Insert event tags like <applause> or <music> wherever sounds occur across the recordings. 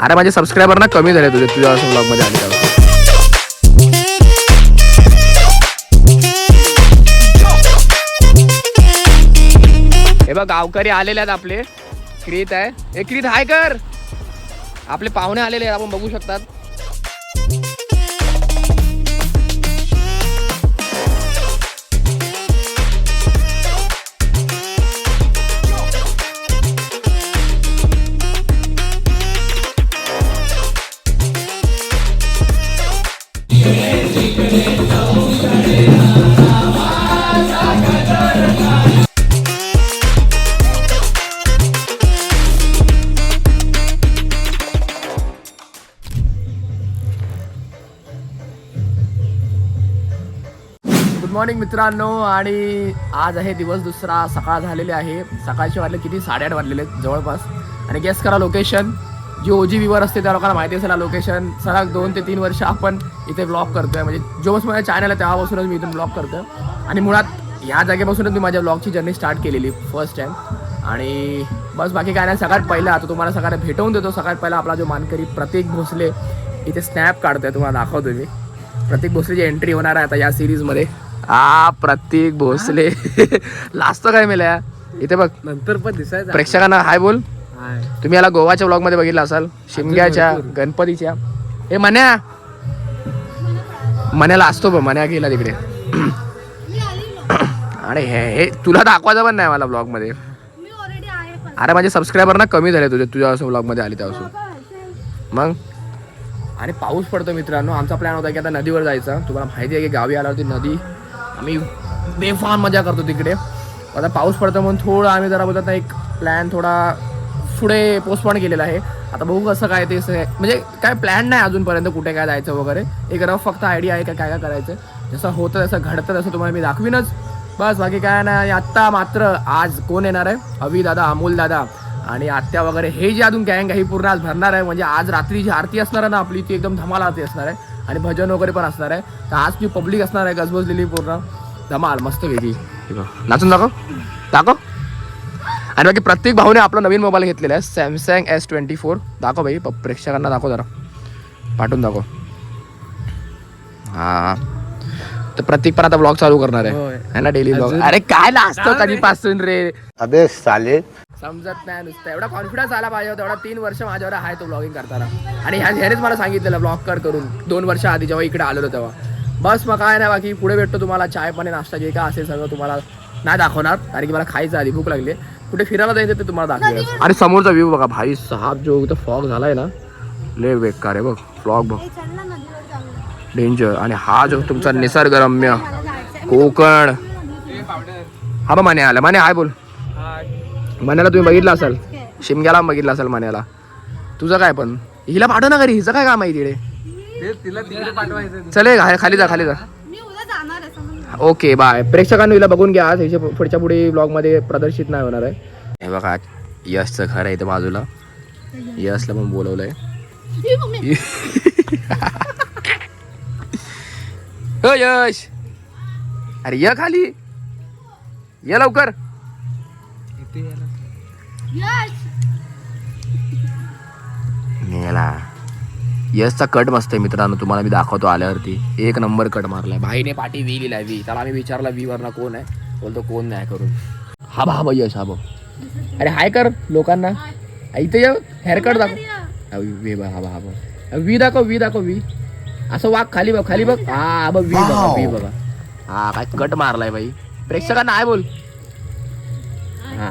अरे माझे सबस्क्रायबर ना कमी झाले तुझे तुझ्या ब्लॉग आले. तेव्हा. हे बघ गावकरी आलेले आहेत आपले. क्रीत आहे. हे क्रीत हाय कर. आपले पाहुणे आलेले आहेत आपण बघू शकतात. मित्रांनो आणि आज आहे दिवस दुसरा सकाळ झालेली आहे. सकाळचे वाजले किती? साडेआठ वाजलेले आहेत जवळपास. आणि गेस करा लोकेशन जी ओजी विवर असते त्या लोकांना माहिती असेल लोकेशन सलग दोन ते तीन वर्ष आपण इथे ब्लॉग करतोय. म्हणजे जो माझ्या चॅनल आहे तेव्हापासूनच मी इथून ब्लॉग करतोय. आणि मुळात या जागेपासूनच मी माझ्या ब्लॉगची जर्नी स्टार्ट केलेली फर्स्ट टाइम आणि बस बाकी काय नाही. सगळ्यात पहिला आता तुम्हाला सगळ्यात भेटवून देतो. सगळ्यात पहिला आपला जो मानकरी प्रतीक भोसले इथे स्नॅप काढतोय तुम्हाला दाखवतो मी. प्रतीक भोसलेची एंट्री होणार आहे आता या सिरीजमध्ये आ प्रतीक भोसले. लास्ट काय मेल्या? इथे बघ. नंतर पण दिसायचं. प्रेक्षकांना हाय बोल. हाय. तुम्ही याला गोवाच्या ब्लॉगमध्ये बघितलं असाल शिमग्याच्या गणपतीच्या. हे मन्या. मन्याला असतो बघ मन्या गेला तिकडे. आणि हे हे तुला दाखवायचं पण नाही मला ब्लॉगमध्ये. मी ऑलरेडी आहे पण अरे माझे सबस्क्रायबर ना कमी झाले तुझे तुझ्या ब्लॉगमध्ये आले तेव्हापासून मग? आणि पाऊस पडतो मित्रांनो. आमचा प्लॅन होता की आता नदीवर जायचा. तुम्हाला माहिती आहे की गावी आल्यावरती नदी आम्ही बेफान मजा करतो तिकडे. आता पाऊस पडतो म्हणून थोडं आम्ही जरा बोलतात ना एक प्लॅन थोडा पुढे पोस्टपोन केलेला आहे. आता बघू कसं काय ते म्हणजे काय प्लॅन नाही अजूनपर्यंत कुठे काय जायचं वगैरे. एक रफ फक्त आयडिया आहे का काय काय करायचं. जसं होतं जसं घडतं तसं तुम्हाला मी दाखवीनच. बस बाकी काय नाही. आत्ता मात्र आज कोण येणार आहे? अवी दादा अमोल दादा. आणि आत्या वगैरे हे जे अजून गँग आहे पूर्ण आज भरणार आहे. म्हणजे आज रात्री जी आरती असणार आहे ना आपली ती एकदम धमाल आरती असणार आहे. आणि भजन वगैरे पण असणार आहे. तर आज जी पब्लिक असणार आहे गजबजलेली पूर्ण. धमाल मस्त वेगळी. नाचून दाखव. दाखव. आणि बाकी प्रत्येक भाऊने आपला नवीन मोबाईल घेतलेला आहे सॅमसंग एस ट्वेंटी फोर दाखव भाई प्रेक्षकांना दाखव जरा. पाठवून दाखव. हा. तर प्रत्येक पण आता ब्लॉग चालू करणार आहे. है ना डेली ब्लॉग अरे काय नाचतो कधीपासून रे. अबे साले. समजत नाही नुसतं. एवढा कॉन्फिडन्स आला पाहिजे होता. एवढा तीन वर्ष माझ्यावर आहे तो ब्लॉगिंग करताना. आणि ह्या ह्यानेच मला सांगितलेलं ब्लॉग कर करून. दोन वर्ष आधी जेव्हा इकडे आलेलो तेव्हा. बस मग काय नाही बाकी. पुढे भेटतो तुम्हाला. चाय पाणी नाश्ता जे काय असेल सगळं तुम्हाला नाही दाखवणार. कारण की मला खायचं आधी. भूक लागली. कुठे फिरायला जायचं ते तुम्हाला दाखवेल. आणि समोरचा व्ह्यू बघा. भाई साहेब जो फॉग झालाय ना लय बेकार आहे बघ. फ्लॉग बघ हे चल ना नदीवर जाऊया डेंजर आणि हा जो तुमचा निसर्गरम्य कोकण. हा बा माने आला. माने हाय बोल. मान्याला तुम्ही बघितलं असाल. शिमग्याला बघितलं असाल मान्याला. तुझं काय पण? हिला पाठव ना घरी. हिचं काय काम आहे तिकडे? चले खाली जा खाली जा. Okay bye. प्रेक्षकांनी हिला बघून घ्या. आज ह्याच्या पुढच्या पुढे ब्लॉगमध्ये प्रदर्शित नाही होणार आहे. हे बघा यशचं घर आहे इथे बाजूला. यशला पण बोलवलंय. <laughs> हो यश. अरे ये खाली. ये लवकर. यश मेला यशचा कट मस्त आहे मित्रांनो तुम्हाला मी दाखवतो आल्यावरती. एक नंबर कट मारलाय. भाईने पाठी वी लिहिलाय वी त्याला आम्ही विचारला वी वरना कोण आहे? बोलतो कोण नाही करून. हा बा हा बा यश हा बा अरे हाय कर लोकांना. इथे ये. हेअरकट दाखव. हा, वी बा हा बा हा बा वी दाखव वी दाखव वी असं वाघ खाली बघ खाली बघ. हा बघ वी बघा वी बघा हा काय कट मारलाय बाई. प्रेक्षकांना हाय बोल. हा.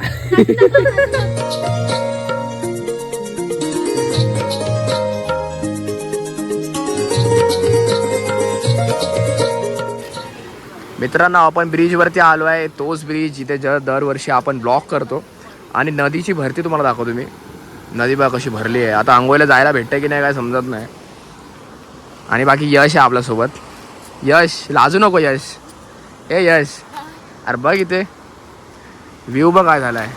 मित्रांनो आपण ब्रिजवरती आलो आहे. तोच ब्रिज जिथे ज दरवर्षी आपण ब्लॉक करतो. आणि नदीची भरती तुम्हाला दाखवतो मी. नदी बघा कशी भरली आहे. आता आंघोळीला जायला भेटतं की नाही काय समजत नाही. आणि बाकी यश आहे आपल्यासोबत. यश लाजू नको यश. ए यश. अरे बघ इथे. व्ह्यू बघ काय झालाय.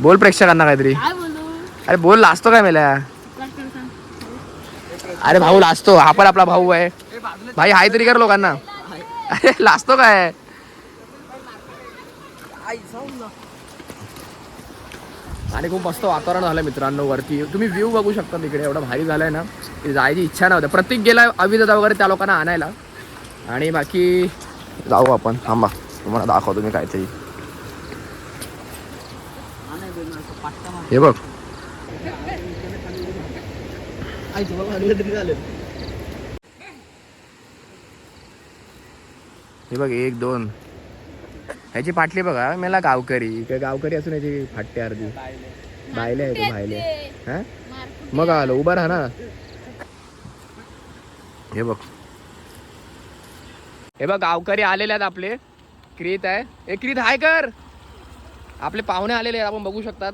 बोल प्रेक्षकांना काहीतरी. काय बोलू? अरे बोल लाजतो काय मेल्या? अरे भाऊ लाजतो. हा पण आपला भाऊ आहे. भाई हाय तरी कर लोकांना. अरे लाजतो काय? आणि खूप मस्त वातावरण झालं मित्रांनो वरती. तुम्ही व्ह्यू बघू शकता तिकडे एवढं भारी झालंय ना. जायची इच्छा नव्हती. प्रत्येक गेला अविदादा वगैरे त्या लोकांना आणायला. आणि बाकी जाऊ आपण. थांबा. तुम्हाला दाखवतो मी काहीतरी. हे बघ. हे बघ एक दोन. ह्याची पाटली बघा मला गावकरी. काय गावकरी असून याची फाटते अर्धी. बायले आहे ते बायले. हा? मग आलो उभा राहा ना. हे बघ. हे बघ गावकरी आलेले आहेत आपले. क्रीत आहे. हे क्रीत हाय कर. आपले पाहुणे आलेले आहेत आपण बघू शकतात.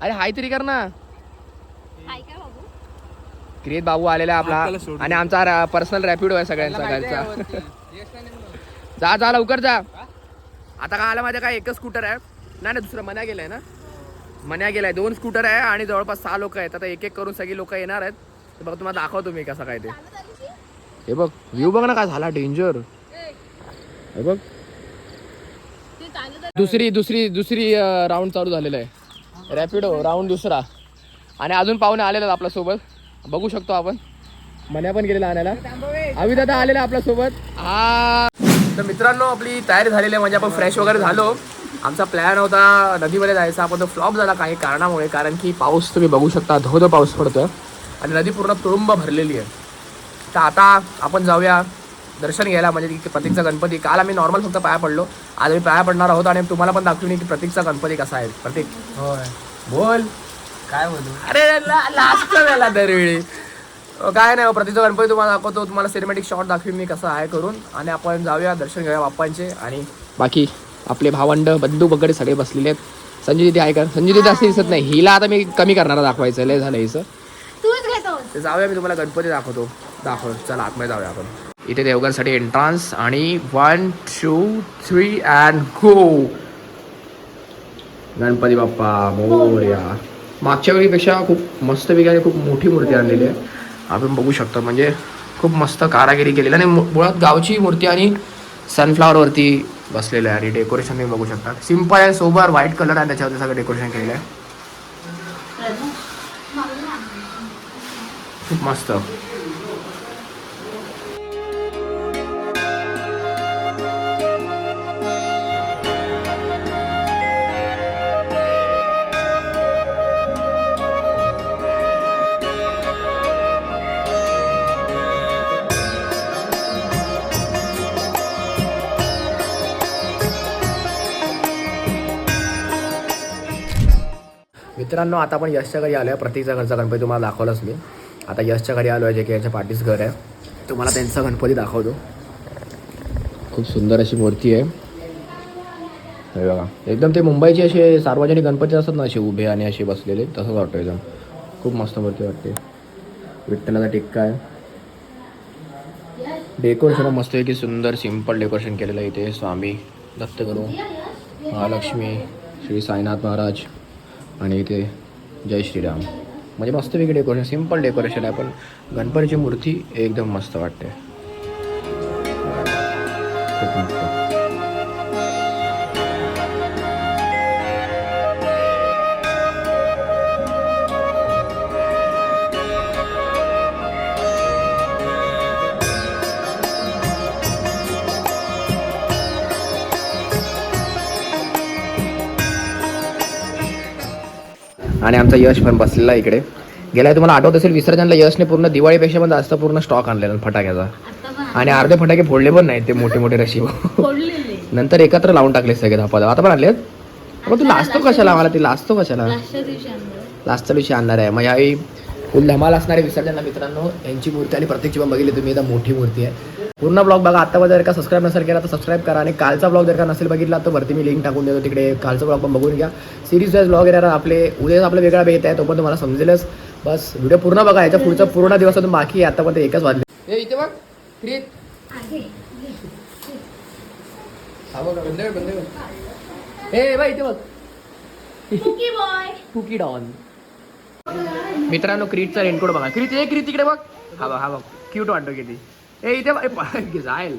अरे हाय तरी कर ना. क्रिएट बाबू आलेला आपला. आणि आमचा पर्सनल रॅपिडो आहे सगळ्यांचा घरचा. जा जा लवकर जा. आता काय आलं माझ्या काय एकच स्कूटर आहे. नाही ना दुसरं मन्या गेलाय ना. मन्या गेलाय. दोन स्कूटर आहे आणि जवळपास सहा लोक आहेत. आता एक एक करून सगळी लोक येणार आहेत. तर बघ तुम्हाला दाखवतो मी कसं काय ते. हे बघ व्ह्यू बघ ना काय झाला डेंजर हे बघ. दुसरी दुसरी दुसरी राऊंड चालू झालेला आहे. रॅपिडो राऊंड दुसरा. आणि अजून पाहुणे आलेला आपल्यासोबत बघू शकतो आपण. मन्या पण गेलेला आणायला. अभि दादा आलेला आपल्यासोबत. हा. तर मित्रांनो आपली तयारी झालेली आहे. म्हणजे आपण फ्रेश वगैरे झालो. आमचा प्लॅन होता नदीमध्ये जायचा. आपण तो फ्लॉप झाला काही कारणामुळे. कारण की पाऊस तुम्ही बघू शकता. धो धो पाऊस पडतोय. आणि नदी पूर्ण तुडुंब भरलेली आहे. तर आता आपण जाऊया दर्शन घ्यायला. म्हणजे की प्रतीकचा गणपती. काल आम्ही नॉर्मल फक्त पाया पडलो. आज आम्ही पाया पडणार आहोत. आणि तुम्हाला पण दाखवून की प्रतीकचा गणपती कसा आहे. प्रतीक. होय. बोल. काय बोलू? अरे लास्ट झाला दरवेळी. काय नाही हो, प्रतीकचा गणपती तुम्हाला दाखवतो. तुम्हाला सिनेमॅटिक शॉट दाखवीन मी कसं आहे करून. आणि आपण जाऊया दर्शन घेऊया बाप्पांचे. आणि बाकी आपले भावंड बंधू वगैरे सगळे बसलेले आहेत. संजय दिदी आहे का संजय दिदी असं दिसत नाही. हिला आता मी कमी करणार दाखवायचं. लय झालं हिचं. तर जाऊया मी तुम्हाला गणपती दाखवतो. दाखव चला आतमध्ये जाऊया आपण. इथे देवघरसाठी एंट्रान्स आणि one two three and go Ganpati Bappa Morya. मागच्या वेळीपेक्षा खूप मस्त आणि खूप मोठी मूर्ती आणलेली आहे. आपण बघू शकतो. म्हणजे खूप मस्त कारागिरी केलेली. आणि मु- मुळात गावची मूर्ती आणि सनफ्लावरवरती बसलेलं आहे. आणि डेकोरेशन तुम्ही बघू शकता. सिंपल आहे सोबर व्हाईट कलर आहे. त्याच्यावरती सगळं डेकोरेशन केलेलं आहे. खूप मस्त. मित्रांनो आता आपण यशच्या घरी आलो आहे प्रतीकचा घरचा गणपती तुम्हाला दाखवलाच मी. आता यशच्या घरी आलो आहे जे की यांच्या पाठीच घर आहे. तुम्हाला त्यांचा गणपती दाखवतो. खूप सुंदर अशी मूर्ती आहे. हे बघा. एकदम ते मुंबईचे असे सार्वजनिक गणपती असतात ना असे उभे आणि असे बसलेले तसंच वाटतं एकदम. खूप मस्त मूर्ती वाटते. विठ्ठलाचा टिक्का आहे. डेकोरेशन मस्त आहे की सुंदर सिंपल डेकोरेशन केलेलं आहे इथे. स्वामी दत्तगुरू महालक्ष्मी श्री साईनाथ महाराज. आणि इथे जय श्रीराम. म्हणजे मस्त वेगळी डेकोरेशन सिंपल डेकोरेशन आहे पण गणपतीची मूर्ती एकदम मस्त वाटते. खूप मस्त. आणि आमचा यश पण बसलेला आहे इकडे. गेल्या तुम्हाला आठवत असेल विसर्जनला यशने पूर्ण दिवाळीपेक्षा पण जास्त पूर्ण स्टॉक आणलेला फटाक्याचा. आणि अर्धे फटाके फोडले पण नाही ते मोठे मोठे रशी नंतर एकत्र लावून टाकले सगळे धापा आता पण आणलेत मग तू लाजतो कशाला मला ती लाजतो कशाला? लास्टच्या दिवशी आणणार. आहे. मग यावेळी फुल धमाल असणारे विसर्जन मित्रांनो यांची मूर्ती आणि प्रत्येकची पण बघितली तुम्ही. आता मोठी मूर्ती आहे. पूर्ण ब्लॉग बघा. आता जर का सबस्क्राईब नसेल केला तर सबस्क्राईब करा. आणि कालचा ब्लॉग जर का नसेल बघितला तर वरती मी लिंक टाकून देतो. तिकडे कालचा ब्लॉग पण बघून घ्या. सिरीज वाईज ब्लॉग येणार आपले. उद्या आपला वेगळा भेट आहे. तो पण तुम्हाला समजेलच. बस व्हिडिओ पूर्ण बघा. याच्या पुढचा पूर्ण दिवस अजून बाकी आहे. आतापर्यंत एकच वाजले. इथे बघ. ए बाई इथे बघ. कुकी डॉन मित्रांनो क्रीटचा रेनकोट बघा. क्रीट ए क्रीट तिकडे बघ. हा बघ हा बघ. क्यूट वाटतो किती. ए इथे बघ, <laughs> जाईल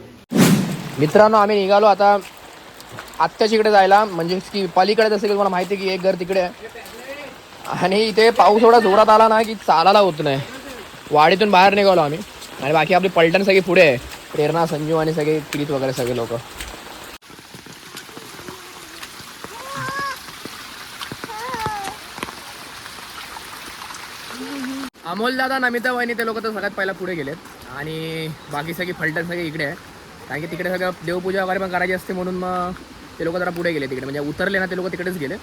मित्रांनो आम्ही निघालो आता. आत्ताच्या इकडे जायला. म्हणजे की पलीकडे जसं की तुम्हाला माहिती आहे की एक घर तिकडे आहे. आणि इथे पाऊस एवढा जोरात आला ना की चालायला होत नाही. वाडीतून बाहेर निघालो आम्ही. आणि बाकी आपली पलटण सगळी पुढे आहे. प्रेरणा संजीव आणि सगळे किरीत वगैरे सगळे लोक. अमोल दादा नमिता वाहिनी ते लोक तर सगळ्यात पहिला पुढे गेलेत. आणि बाकी सगळी फलटण सगळे इकडे आहे कारण की तिकडे सगळं देवपूजा वगैरे पण करायची असते म्हणून मग ते लोक जरा पुढे गेले तिकडे. म्हणजे उतरले ना ते लोक तिकडेच गेले.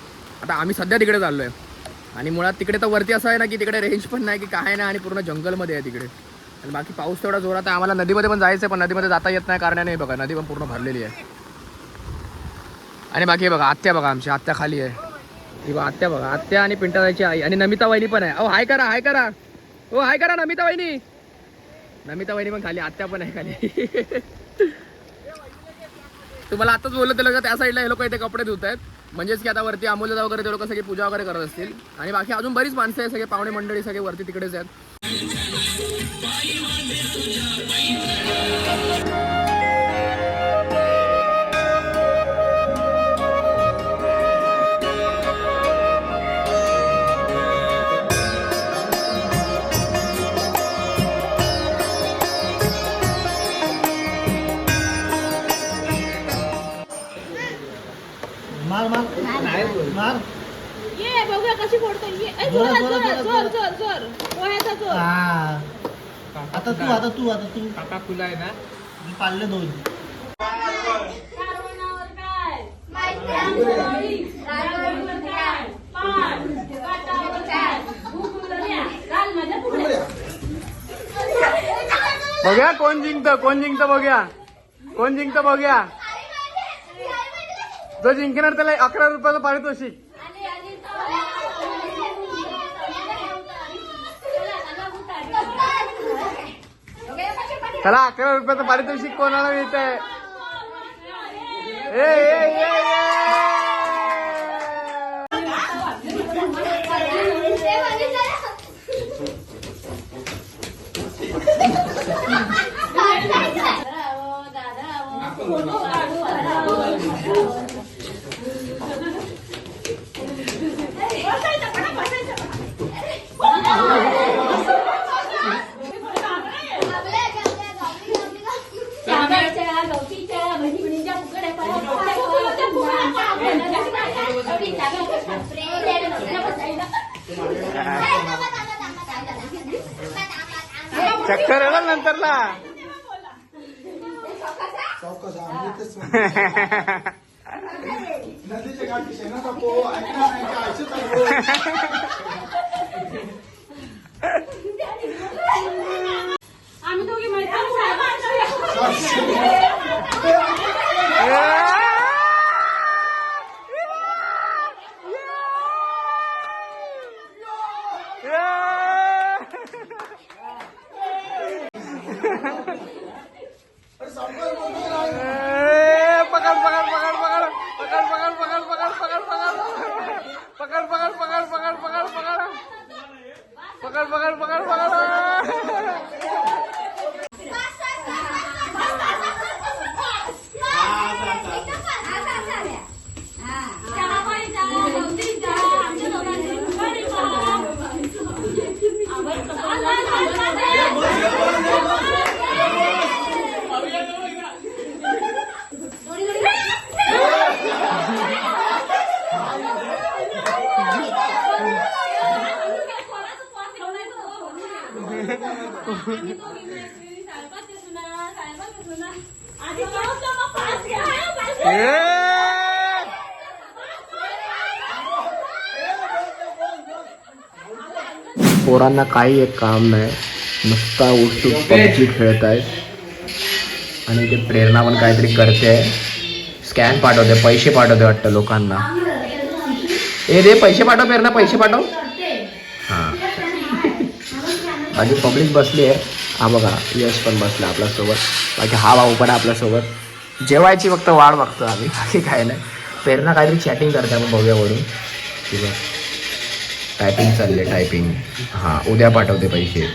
आता आम्ही सध्या तिकडे चाललो आहे आणि मुळात तिकडे तर वरती असं आहे ना की तिकडे रेंज पण नाही की काय नाही आणि पूर्ण जंगलमध्ये आहे तिकडे. आणि बाकी पाऊस तेवढा जोरात आहे. आम्हाला नदीमध्ये पण जायचं आहे पण नदीमध्ये जाता येत नाही कारणाने. बघा नदी पण पूर्ण भरलेली आहे. आणि बाकी बघा आत्या बघा आमची आत्या खाली आहे. ही बघा आत्या बघा आत्या आणि पिंटाची आई. आणि नमिता वहिनी पण आहे. अहो हाय करा हाय करा. हो हाय करा नमिता वहिनी. नमिता वहिनी पण खाली आत्या पण आहे खाली. तुम्हाला आताच बोललं ते लोक त्या साईडला हे लोक इथे कपडे धुत आहेत म्हणजेच की आता वरती अमोलदा वगैरे ते लोक सगळी पूजा वगैरे करत असतील. आणि बाकी अजून बरीच माणसं आहे सगळे पाहुणे मंडळी सगळे वरती तिकडेच आहेत. आता तू आता तू आता तू. काका फुला आहे ना? मी पाळले दोन. बघूया कोण जिंकतं कोण जिंकतं बघूया. कोण जिंकतं बघूया. जो जिंकणार त्याला अकरा रुपयाचं पारितोषिक. त्याला अकरा रुपयाचं पारितोषिक कोणाला मिळत आहे चक्कर आहे ना नंतरला. आम्ही दोघी मैत्रिणी पोरांना काही एक काम नाही. नुसता उत्सुक पबजी खेळत आहेत आणि ते प्रेरणा पण काहीतरी करते. स्कॅन पाठवते पैसे पाठवते वाटतं लोकांना. ए रे पैसे पाठव प्रेरणा पैसे पाठव. हां. बाकी पब्लिक बसली आहे. हा बघा यश पण बसला आपल्यासोबत. बाकी हा भाऊ पण आहे आपल्यासोबत. जेवायची फक्त वाढ बघतो आम्ही बाकी काय नाही. प्रेरणा काहीतरी चॅटिंग करते आपण ठीक आहे. टायपिंग चालले टायपिंग हां उद्या पाठवते पैसे.